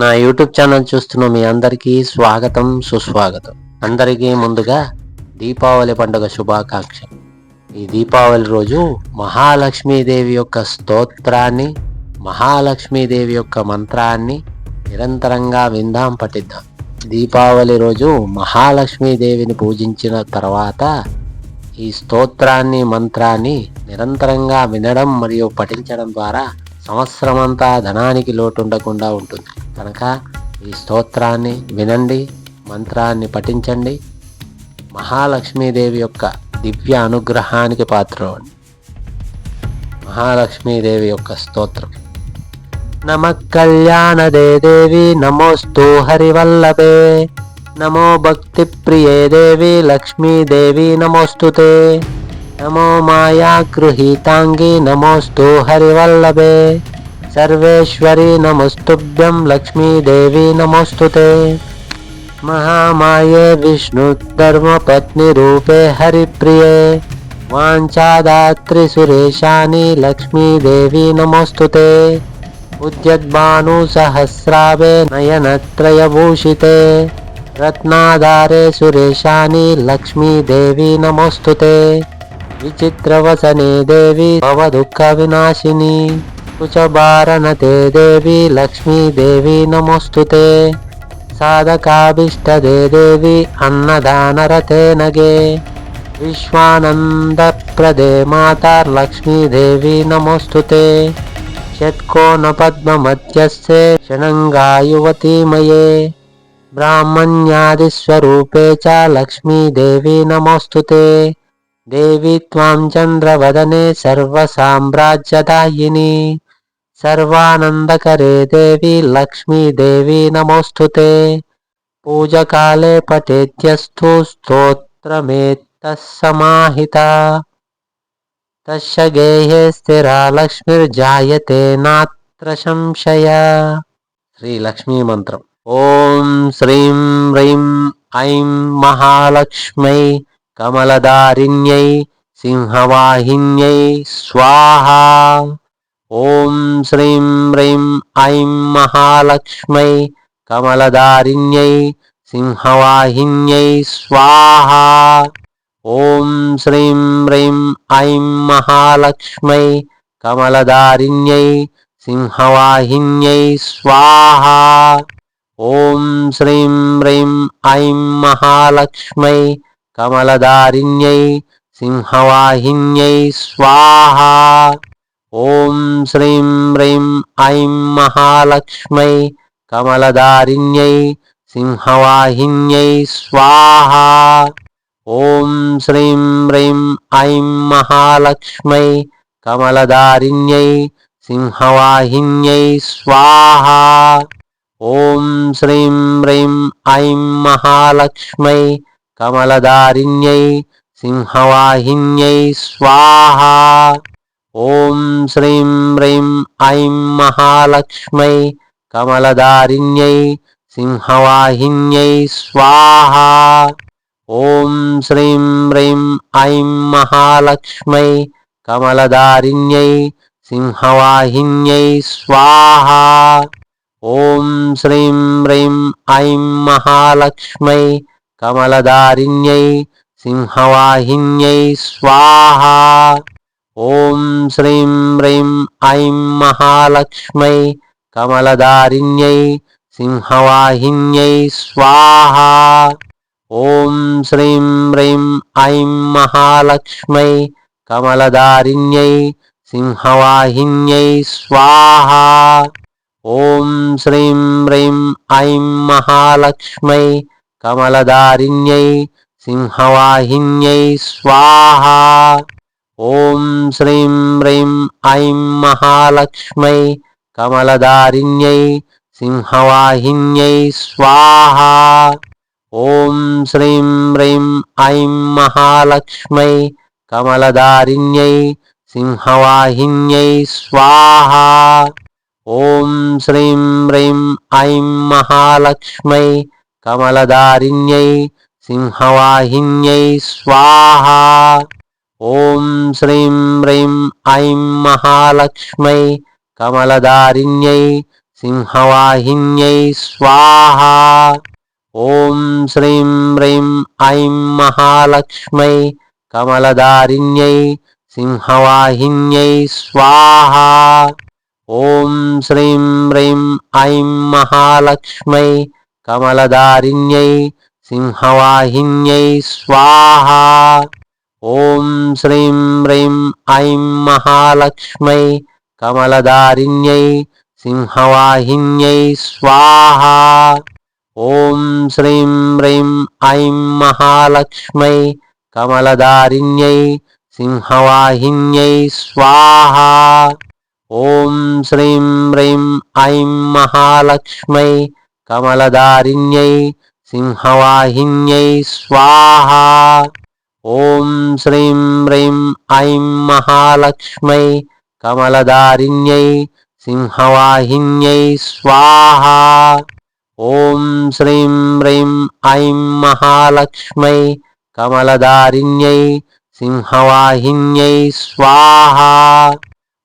నా YouTube channel చూస్తున్న మీ అందరికీ స్వాగతం సుస్వాగతం. అందరికీ ముందుగా దీపావళి పండుగ శుభాకాంక్షలు. ఈ దీపావళి రోజు మహాలక్ష్మీదేవి యొక్క స్తోత్రాన్ని మహాలక్ష్మీదేవి యొక్క మంత్రాన్ని నిరంతరంగా విందాం పఠిద్దాం. దీపావళి రోజు మహాలక్ష్మీదేవిని పూజించిన తర్వాత ఈ స్తోత్రాన్ని మంత్రాన్ని నిరంతరంగా వినడం మరియు పఠించడం ద్వారా సంవత్సరమంతా ధనానికి లోటుండకుండా ఉంటుంది. కనుక ఈ స్తోత్రాన్ని వినండి మంత్రాన్ని పఠించండి. మహాలక్ష్మీదేవి యొక్క దివ్య అనుగ్రహానికి పాత్రవండి. మహాలక్ష్మీదేవి యొక్క స్తోత్రం. నమ కళ్యాణదే దేవి నమోస్తు హరివల్లభే. నమో భక్తి ప్రియే దేవి లక్ష్మీదేవి నమోస్తుతే. నమో మాయా గృహీతాంగి నమోస్తు హరివల్లభే సర్వేశ్వరి నమస్తుభ్యం లక్ష్మీదేవి నమోస్తు మహామాయే విష్ణుధర్మపత్ని రూపే హరిప్రియే వాంఛాదాత్రి సురేశాని లక్ష్మీదేవి నమోస్తు ఉద్యద్భాను సహస్రావే నయనత్రయభూషితే రత్నాధారే సురేశాని లక్ష్మీదేవి నమోస్తు విచిత్రవసనే దేవి భవ దుఃఖ వినాశిని కుచబారణతే దేవి లక్ష్మీదేవి నమోస్తుతే సాధకాభిష్టదే దేవి అన్నదానరతే నగే విశ్వానందప్రదే మాతా లక్ష్మీదేవి నమోస్తుతే షట్కోణపద్మమధ్యస్థే షణంగాయువతీమయే బ్రాహ్మణ్యాదిస్వరూపే చ లక్ష్మీదేవి నమోస్తుతే దేవి త్వాం చంద్రవదనే సర్వసామ్రాజ్యదాయిని. సర్వానందకరే దేవి లక్ష్మీదేవి నమోస్తుతే. పూజకాలే పఠేద్యస్థు స్తోత్రమేత్తసమాహిత. తస్య గేహే స్థిరా లక్ష్మిర్జాయతే నాత్ర సంశయ. శ్రీ లక్ష్మీ మంత్రం. ఓం శ్రీం హ్రీం ఐం మహాలక్ష్మై కమలదారిణ్యై సింహవాహిన్యై స్వాహ. ఓం శ్రీం హ్రీం ఐం మహాలక్ష్మై కమలదారిణ్యై సింహవాహిన్యై స్వాహ. ఓం శ్రీం హ్రీం ఐం మహాలక్ష్మై కమలదారిణ్యై సింహవాహిన్యై స్వాహ. ఓం శ్రీం హ్రీం ఐం మహాలక్ష్మై కమలదారిణ్యై సింహవాహిన్యై స్వాహ ఓం శ్రీం హ్రీం ఐం మహాలక్ష్మై కమలదారిణ్యై సింహవాహిన్యై స్వాహ ఓం శ్రీం హ్రీం ఐం మహాలక్ష్మై కమలదారిణ్యై సింహవాహిన్యై స్వాహ ఓం శ్రీం హ్రీం ఐం మహాలక్ష్మై కమలదారిణ్యై సింహవాహిన్యై స్వాహ ఓం శ్రీం హ్రీం ఐం మహాలక్ష్మై కమలదారిణ్యై సింహవాహిన్యై స్వాహ ఓం శ్రీం హ్రీం ఐం మహాలక్ష్మై కమలదారిణ్యై సింహవాహిన్యై స్వాహ ఓం శ్రీం హ్రీం ఐం మహాలక్ష్మై కమలదారిణ్యై సింహవాహిన్యై స్వాహ. ఓం శ్రీం హ్రీం ఐం మహాలక్ష్మై కమలదారిణ్యై సింహవాహిన్యై స్వాహ. ఓం శ్రీం హ్రీం ఐం మహాలక్ష్మై కమలదారిణ్యై సింహవాహిన్యై స్వాహ. ఓం శ్రీం హ్రీం ఐం మహాలక్ష్మై కమలదారిణ్యై సింహవాహిన్యై స్వాహా ఓం శ్రీం హ్రీం ఐం మహాలక్ష్మై కమలదారిణ్యై సింహవాహిన్యై స్వాహా ఓం శ్రీం హ్రీం ఐం మహాలక్ష్మై కమలదారిణ్యై సింహవాహిన్యై స్వాహా ఓం శ్రీం హ్రీం ఐం మహాలక్ష్మై కమలదారిణ్యై సింహవాహిన్యై స్వాహ ఓం శ్రీం హ్రీం ఐం మహాలక్ష్మై కమలదారిణ్యై సింహవాహిన్యై స్వాహ ఓం శ్రీం హ్రీం ఐం మహాలక్ష్మై కమలదారిణ్యై సింహవాహిన్యై స్వాహ ఓం శ్రీం హ్రీం ఐం మహాలక్ష్మై కమలదారిణ్యై సింహవాహిన్యై స్వాహ ఓం శ్రీం హ్రీం ఐం మహాలక్ష్మై కమలదారిణ్యై సింహవాహిన్యై స్వాహ ఓం శ్రీం హ్రీం ఐం మహాలక్ష్మై కమలదారిణ్యై సింహవాహిన్యై స్వాహ ఓం శ్రీం హ్రీం ఐం మహాలక్ష్మై కమలదారిణ్యై సింహవాహిన్యై స్వాహ ఓం శ్రీం హ్రీం ఐం మహాలక్ష్మై కమలదారిణ్యై సింహవాహిన్యై స్వాహ ఓం శ్రీం హ్రీం ఐం మహాలక్ష్మై కమలదారిణ్యై సింహవాహిన్యై స్వాహ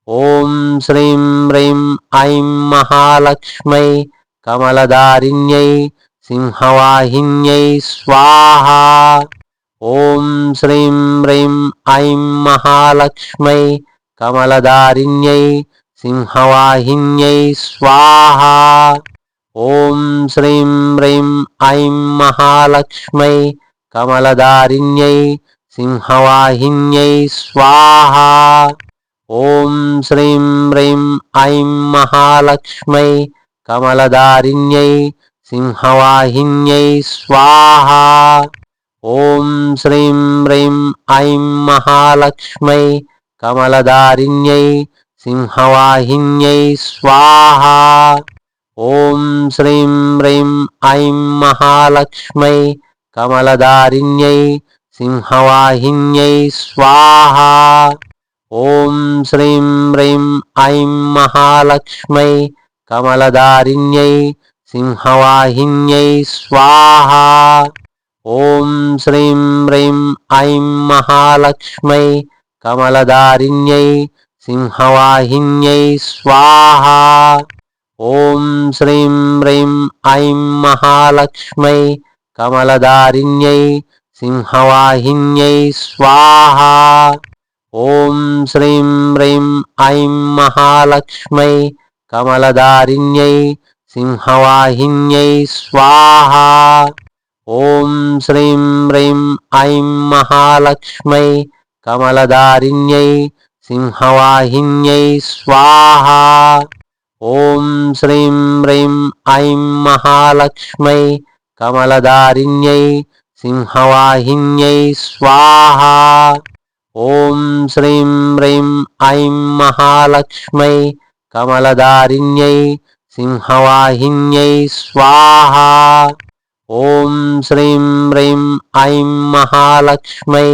ఓం శ్రీం హ్రీం ఐం మహాలక్ష్మై కమలదారిణ్యై సింహవాహిన్యై స్వాహ. ఓం శ్రీం హ్రీం ఐం మహాలక్ష్మై కమలదారిణ్యై సింహవాహిన్యై స్వాహ. ఓం శ్రీం హ్రీం ఐం మహాలక్ష్మై కమలదారిణ్యై సింహవాహిన్యై స్వాహ. ఓం శ్రీం హ్రీం ఐం మహాలక్ష్మై కమలదారిణ్యై సింహవాహిన్యై స్వాహ. ఓం శ్రీం హ్రీం ఐం మహాలక్ష్మై కమలదారిణ్యై సింహవాహిన్యై స్వాహ. ఓం శ్రీం హ్రీం ఐం మహాలక్ష్మై కమలదారిణ్యై సింహవాహిన్యై స్వాహ. ఓం శ్రీం హ్రీం ఐం మహాలక్ష్మై కమలదారిణ్యై సింహవాహిన్యై స్వాహా. ఓం శ్రీం హ్రీం ఐం మహాలక్ష్మై కమలదారిణ్యై సింహవాహిన్యై స్వాహా. ఓం శ్రీం హ్రీం ఐం మహాలక్ష్మై కమలదారిణ్యై సింహవాహిన్యై స్వాహా. ఓం శ్రీం హ్రీం ఐం మహాలక్ష్మై కమలదారిణ్యై సింహవాహిన్యై స్వాహ ఓం శ్రీం హ్రీం ఐం మహాలక్ష్మై కమలదారిణ్యై సింహవాహిన్యై స్వాహ ఓం శ్రీం హ్రీం ఐం మహాలక్ష్మై కమలదారిణ్యై సింహవాహిన్యై స్వాహ ఓం శ్రీం హ్రీం ఐం మహాలక్ష్మై కమలదారిణ్యై సింహవాహిన్యై స్వాహ ఓం శ్రీం హ్రీం ఐం మహాలక్ష్మై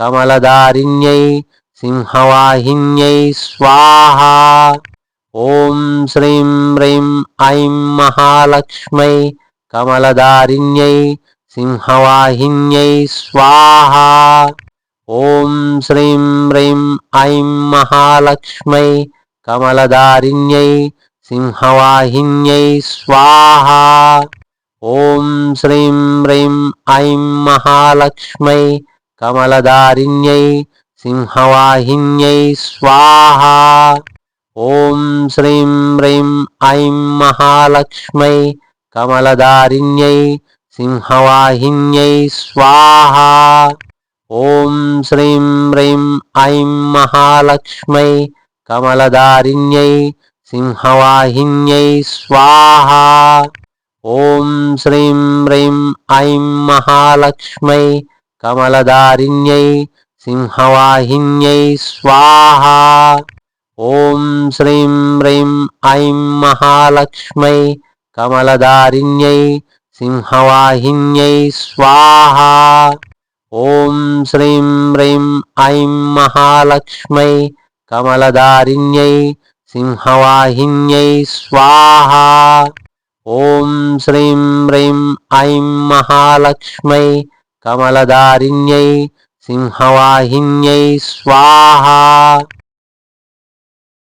కమలదారిణ్యై సింహవాహిన్యై స్వాహ ఓం శ్రీం హ్రీం ఐం మహాలక్ష్మై కమలదారిణ్యై సింహవాహిన్యై స్వాహ ఓం శ్రీం హ్రీం ఐం మహాలక్ష్మై కమలదారిణ్యై సింహవాహిన్యై స్వాహ. ఓం శ్రీం హ్రీం ఐం మహాలక్ష్మై కమలదారిణ్యై సింహవాహిన్యై స్వాహ. ఓం శ్రీం హ్రీం ఐం మహాలక్ష్మై కమలదారిణ్యై సింహవాహిన్యై స్వాహ. ఓం శ్రీం హ్రీం ఐం మహాలక్ష్మై కమలదారిణ్యై సింహవాహిన్యై స్వాహా ఓం శ్రీం హ్రీం ఐం మహాలక్ష్మై కమలదారిణ్యై సింహవాహిన్యై స్వాహా ఓం శ్రీం హ్రీం ఐం మహాలక్ష్మై కమలదారిణ్యై సింహవాహిన్యై స్వాహా ఓం శ్రీం హ్రీం ఐం మహాలక్ష్మై కమలదారిణ్యై సింహవాహిన్యై స్వాహ ఓం శ్రీం హ్రీం ఐం మహాలక్ష్మై కమలదారిణ్యై సింహవాహిన్యై స్వాహ